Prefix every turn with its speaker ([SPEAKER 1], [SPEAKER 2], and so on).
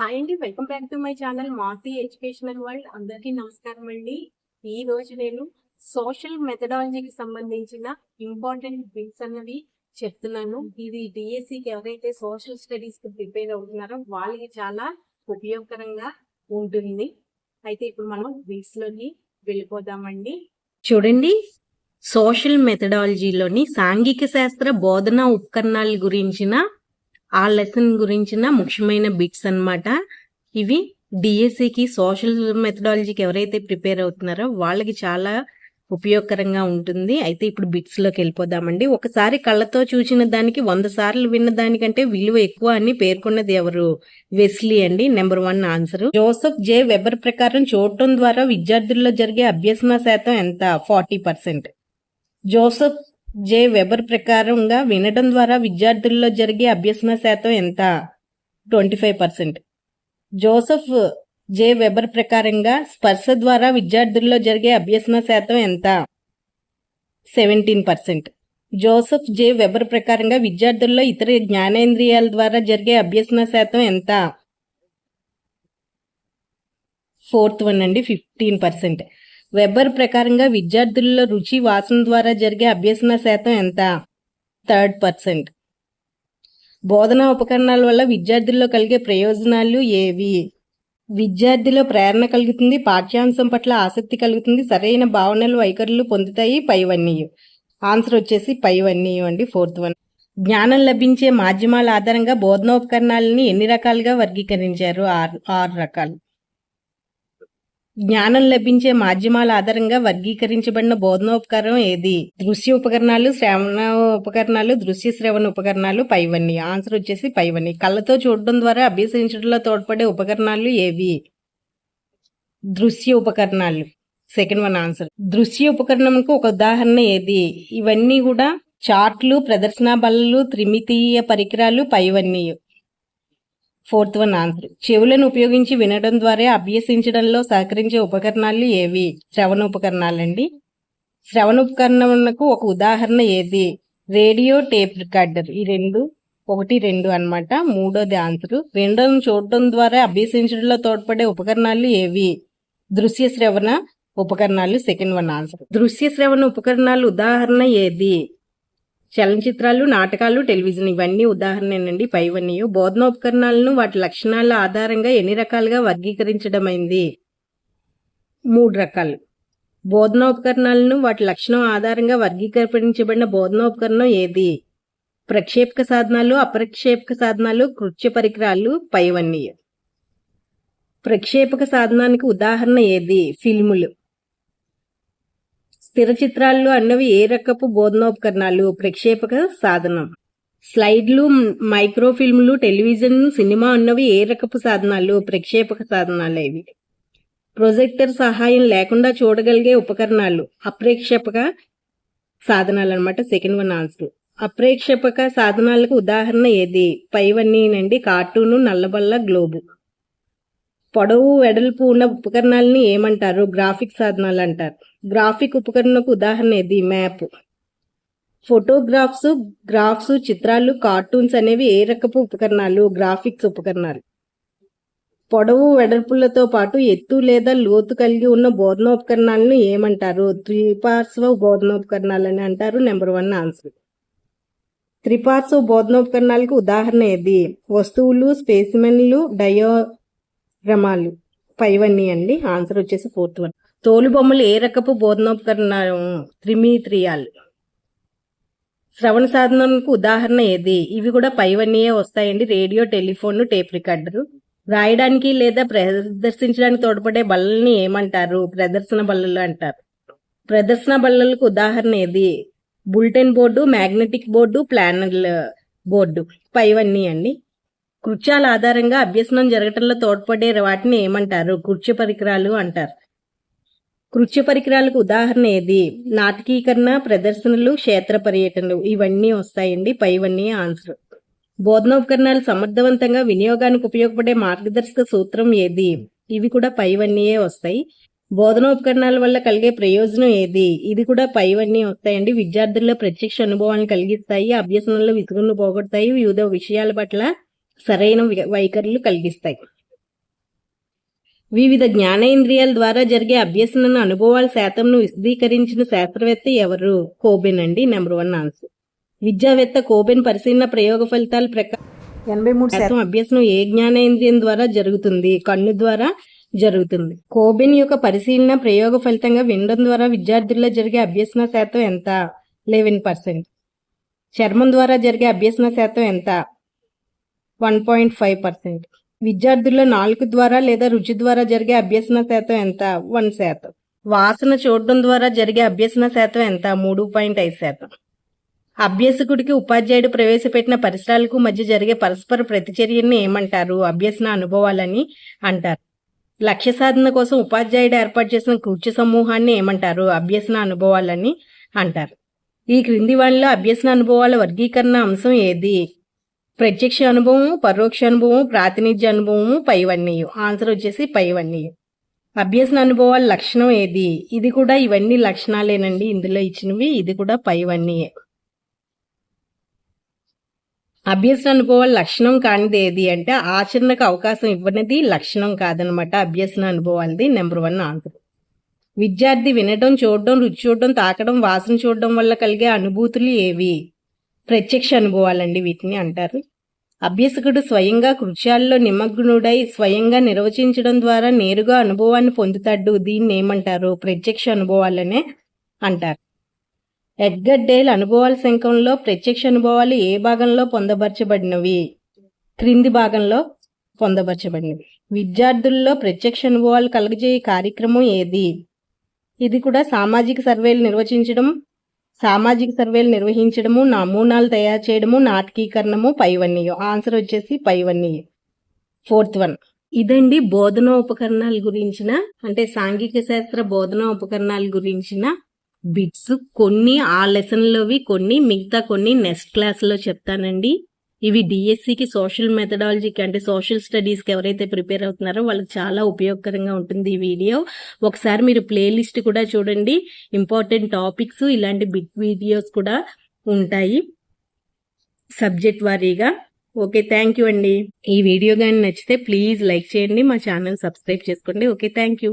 [SPEAKER 1] Hi అండి welcome back to my channel Maruti educational world అందరికీ నమస్కారం అండి. ఈ రోజు నేను సోషల్ మెథడాలజీకి సంబంధించిన ఇంపార్టెంట్ బిట్స్ అన్నవి చెప్తున్నాను. ఇది డిఎస్సికి ఎవరైతే సోషల్ స్టడీస్కి ప్రిపేర్ అవుతున్నారో వాళ్ళకి చాలా ఉపయోగకరంగా ఉంటుంది. అయితే ఇప్పుడు మనం బిట్స్లోకి వెళ్ళిపోదామండి. చూడండి సోషల్ మెథడాలజీలోని సాంఘిక శాస్త్ర బోధనా ఉపకరణాల గురించిన ఆ లెసన్ గురించిన ముఖ్యమైన బిట్స్ అన్నమాట. ఇవి డిఎస్సికి సోషల్ మెథడాలజీకి ఎవరైతే ప్రిపేర్ అవుతున్నారో వాళ్ళకి చాలా ఉపయోగకరంగా ఉంటుంది. అయితే ఇప్పుడు బిట్స్లోకి వెళ్ళిపోదామండి. ఒకసారి కళ్ళతో చూసిన దానికి వంద సార్లు విన్న దానికంటే విలువ ఎక్కువ అని పేర్కొన్నది ఎవరు? వెస్లీ అండి number one answer. Joseph J. Weber ప్రకారం చూడటం ద్వారా విద్యార్థుల్లో జరిగే అభ్యసన శాతం ఎంత? Forty percent. Joseph J Weber ప్రకారంగా వినడం ద్వారా విద్యార్థుల్లో జరిగే అభ్యసన శాతం ఎంత? Twenty five percent. Joseph J Weber ప్రకారంగా స్పర్శ ద్వారా విద్యార్థుల్లో జరిగే అభ్యసన శాతం ఎంత? Seventeen percent. Joseph J Weber ప్రకారంగా విద్యార్థుల్లో ఇతర జ్ఞానేంద్రియాల ద్వారా జరిగే అభ్యసన శాతం ఎంత? ఫోర్త్ వన్ అండి ఫిఫ్టీన్ పర్సెంట్. వెబర్ ప్రకారంగా విద్యార్థుల్లో రుచి వాసన ద్వారా జరిగే అభ్యసన శాతం ఎంత? Third percent. బోధనా ఉపకరణాల వల్ల విద్యార్థుల్లో కలిగే ప్రయోజనాలు ఏవి? విద్యార్థిలో ప్రేరణ కలుగుతుంది పాఠ్యాంశం పట్ల ఆసక్తి కలుగుతుంది సరైన భావనలు వైఖరులు పొందుతాయి పైవన్నీ ఆన్సర్ వచ్చేసి పైవన్నీ అండి ఫోర్త్ వన్. జ్ఞానం లభించే మాధ్యమాల ఆధారంగా బోధనోపకరణాలని ఎన్ని రకాలుగా వర్గీకరించారు? ఆరు ఆరు రకాలు. జ్ఞానం లభించే మాధ్యమాల ఆధారంగా వర్గీకరించబడిన బోధనోపకరణం ఏది? దృశ్య ఉపకరణాలు శ్రవణ ఉపకరణాలు దృశ్య శ్రవణ ఉపకరణాలు పైవన్నీ ఆన్సర్ వచ్చేసి పైవన్నీ కళ్ళతో చూడడం ద్వారా అభ్యసించడంలో తోడ్పడే ఉపకరణాలు ఏవి? దృశ్య ఉపకరణాలు. Second one answer. దృశ్య ఉపకరణంకు ఒక ఉదాహరణ ఏది? ఇవన్నీ కూడా చార్ట్లు ప్రదర్శన బల్లలు త్రిమితీయ పరికరాలు పైవన్నీ ఫోర్త్ వన్ ఆన్సర్. చెవులను ఉపయోగించి వినడం ద్వారా అభ్యసించడంలో సహకరించే ఉపకరణాలు ఏవి? శ్రవణ ఉపకరణాలండి. శ్రవణ ఉపకరణకు ఒక ఉదాహరణ ఏది? Radio tape recorder. ఈ రెండు ఒకటి రెండు అన్నమాట. మూడోది ఆన్సర్. వినడం చూడడం ద్వారా అభ్యసించడంలో తోడ్పడే ఉపకరణాలు ఏవి? దృశ్య శ్రవణ ఉపకరణాలు సెకండ్ వన్ ఆన్సర్. దృశ్య శ్రవణ ఉపకరణాలు ఉదాహరణ ఏది? చలనచిత్రాలు నాటకాలు టెలివిజన్ ఇవన్నీ ఉదాహరణేనండి. పైవన్నీ బోధనోపకరణాలను వాటి లక్షణాల ఆధారంగా ఎన్ని రకాలుగా వర్గీకరించడమైంది? మూడు రకాలు. బోధనోపకరణాలను వాటి లక్షణం ఆధారంగా వర్గీకరించబడిన బోధనోపకరణం ఏది? ప్రక్షేపక సాధనాలు అప్రక్షేపక సాధనాలు కృత్య పరికరాలు పైవన్నీ ప్రక్షేపక సాధనానికి ఉదాహరణ ఏది? ఫిల్ములు. స్థిర చిత్రాలు అన్నవి ఏ రకపు బోధనోపకరణాలు? ప్రక్షేపక సాధనం. స్లైడ్లు మైక్రోఫిల్మ్లు టెలివిజన్ సినిమా అన్నవి ఏ రకపు సాధనాలు? ప్రక్షేపక సాధనాలు ఇవి. ప్రొజెక్టర్ సహాయం లేకుండా చూడగలిగే ఉపకరణాలు. అప్రేక్షేపక సాధనాలు అనమాట సెకండ్ వన్ ఆన్సర్ అప్రేక్షేపక సాధనాలకు ఉదాహరణ ఏది? పైవన్నీనండి కార్టూను నల్లబల్ల గ్లోబు. పొడవు వెడల్పు ఉన్న ఉపకరణాలని ఏమంటారు? గ్రాఫిక్ సాధనాలు అంటారు. గ్రాఫిక్ ఉపకరణకు ఉదాహరణ ఇది మ్యాప్. ఫోటోగ్రాఫ్స్ గ్రాఫ్స్ చిత్రాలు కార్టూన్స్ అనేవి ఏ రకపు ఉపకరణాలు? గ్రాఫిక్స్ ఉపకరణాలు. పొడవు వెడల్పులతో పాటు ఎత్తు లేదా లోతు కలిగి ఉన్న బోధనోపకరణాలను ఏమంటారు? త్రిపార్శ్వ బోధనోపకరణాలు అని అంటారు. Number one answer. త్రిపార్శ్వ బోధనోపకరణాలకు ఉదాహరణ ఏది? వస్తువులు స్పేసిమెన్లు రమాలు పైవన్నీ అండి. ఆన్సర్ వచ్చేసి ఫోర్త్ వన్ తోలు బొమ్మలు ఏ రకపు బోధనోపకరణం త్రిమిత్రియాలు. శ్రవణ సాధనంకు ఉదాహరణ ఏది? ఇవి కూడా పైవన్నీయే వస్తాయండి. Radio telephone tape recorder. రాయడానికి లేదా ప్రదర్శించడానికి తోడ్పడే బల్లల్ని ఏమంటారు? ప్రదర్శన బల్లలు అంటారు. ప్రదర్శన బల్లలకు ఉదాహరణ ఏది? Bulletin board magnetic board flannel board. పైవన్నీ అండి. కృత్యాల ఆధారంగా అభ్యసనం జరగటంలో తోడ్పడే వాటిని ఏమంటారు? కృత్య పరికరాలు అంటారు. కృత్య పరికరాలకు ఉదాహరణ ఏది? నాటకీకరణ ప్రదర్శనలు క్షేత్ర పర్యటనలు ఇవన్నీ వస్తాయండి. పైవన్నీ ఆన్సర్. బోధనోపకరణాలు సమర్థవంతంగా వినియోగానికి ఉపయోగపడే మార్గదర్శక సూత్రం ఏది? ఇవి కూడా పైవన్నీయే వస్తాయి. బోధనోపకరణాల వల్ల కలిగే ప్రయోజనం ఏది? ఇది కూడా పైవన్నీ వస్తాయండి. విద్యార్థుల్లో ప్రత్యక్ష అనుభవాన్ని కలిగిస్తాయి అభ్యసనంలో విసుగును పోగొడతాయి వివిధ విషయాల పట్ల సరైన వైఖరులు కలిగిస్తాయి. వివిధ జ్ఞానేంద్రియాల ద్వారా జరిగే అభ్యసన అనుభవాల శాతంను విశదీకరించిన శాస్త్రవేత్త ఎవరు? కోబెన్ అండి నెంబర్ వన్ ఆన్సర్. విద్యావేత్త కోబెన్ పరిశీలన ప్రయోగ ఫలితాల ప్రకారం
[SPEAKER 2] ఎనభై మూడు
[SPEAKER 1] శాతం అభ్యసనం ఏ జ్ఞానేంద్రియం ద్వారా జరుగుతుంది? కన్ను ద్వారా జరుగుతుంది. కోబెన్ యొక్క పరిశీలన ప్రయోగ ఫలితంగా వినడం ద్వారా విద్యార్థుల్లో జరిగే అభ్యసన శాతం ఎంత? Eleven percent. చర్మం ద్వారా జరిగే అభ్యసన శాతం ఎంత? One point five percent. విద్యార్థుల్లో నాలుగు ద్వారా లేదా రుచి ద్వారా జరిగే అభ్యసన శాతం ఎంత? వన్ శాతం. వాసన చూడడం ద్వారా జరిగే అభ్యసన శాతం ఎంత? మూడు పాయింట్ ఐదు శాతం. అభ్యసకుడికి ఉపాధ్యాయుడు ప్రవేశపెట్టిన పరిసరాలకు మధ్య జరిగే పరస్పర ప్రతిచర్యని ఏమంటారు? అభ్యసన అనుభవాలని అంటారు. లక్ష్య సాధన కోసం ఉపాధ్యాయుడు ఏర్పాటు చేసిన కృత్య సమూహాన్ని ఏమంటారు? అభ్యసన అనుభవాలని అంటారు. ఈ క్రింది వాటిలో అభ్యసన అనుభవాల వర్గీకరణ అంశం ఏది? ప్రత్యక్ష అనుభవం పరోక్ష అనుభవం ప్రాతినిధ్య అనుభవము పైవన్నీయం. ఆన్సర్ వచ్చేసి పైవన్నీయం. అభ్యసన అనుభవాల లక్షణం ఏది? ఇది కూడా ఇవన్నీ లక్షణాలేనండి. ఇందులో ఇచ్చినవి ఇది కూడా పైవన్నీయే. అభ్యసన అనుభవాల లక్షణం కానిది ఏది అంటే ఆచరణకు అవకాశం ఇవ్వనిది లక్షణం కాదనమాట. అభ్యసన అనుభవాలది నెంబర్ వన్ ఆన్సర్. విద్యార్థి వినడం చూడడం రుచి చూడడం తాకడం వాసన చూడడం వల్ల కలిగే అనుభూతులు ఏవి? ప్రత్యక్ష అనుభవాలండి వీటిని అంటారు. అభ్యసకుడు స్వయంగా కృత్యాల్లో నిమగ్నుడై స్వయంగా నిర్వచించడం ద్వారా నేరుగా అనుభవాన్ని పొందుతాడు. దీన్ని ఏమంటారు? ప్రత్యక్ష అనుభవాలనే అంటారు. ఎడ్గర్ డేల్ అనుభవాల శంఖంలో ప్రత్యక్ష అనుభవాలు ఏ భాగంలో పొందపరచబడినవి? క్రింది భాగంలో పొందపరచబడినవి. విద్యార్థుల్లో ప్రత్యక్ష అనుభవాలు కలగజేయ కార్యక్రమం ఏది? ఇది కూడా సామాజిక సర్వేలు నిర్వచించడం సామాజిక సర్వేలు నిర్వహించడము నమూనాలు తయారు చేయడము నాటకీకరణము పైవన్నీయం. ఆన్సర్ వచ్చేసి పైవన్నీయం. Fourth one. ఇదండి బోధన ఉపకరణాల గురించిన అంటే సాంఘిక శాస్త్ర బోధన ఉపకరణాల గురించిన బిట్స్. కొన్ని ఆ లెసన్లోవి కొన్ని మిగతా కొన్ని నెక్స్ట్ క్లాస్లో చెప్తానండి. ఇవి డిఎస్సికి సోషల్ మెథడాలజీకి అంటే సోషల్ స్టడీస్కి ఎవరైతే ప్రిపేర్ అవుతున్నారో వాళ్ళకి చాలా ఉపయోగకరంగా ఉంటుంది ఈ వీడియో ఒకసారి మీరు ప్లేలిస్ట్ కూడా చూడండి. ఇంపార్టెంట్ టాపిక్స్ ఇలాంటి బిగ్ వీడియోస్ కూడా ఉంటాయి సబ్జెక్ట్ వారీగా. ఓకే థ్యాంక్ యూ అండి. ఈ వీడియో కానీ నచ్చితే ప్లీజ్ లైక్ చేయండి. మా ఛానల్ సబ్స్క్రైబ్ చేసుకోండి. Okay thank you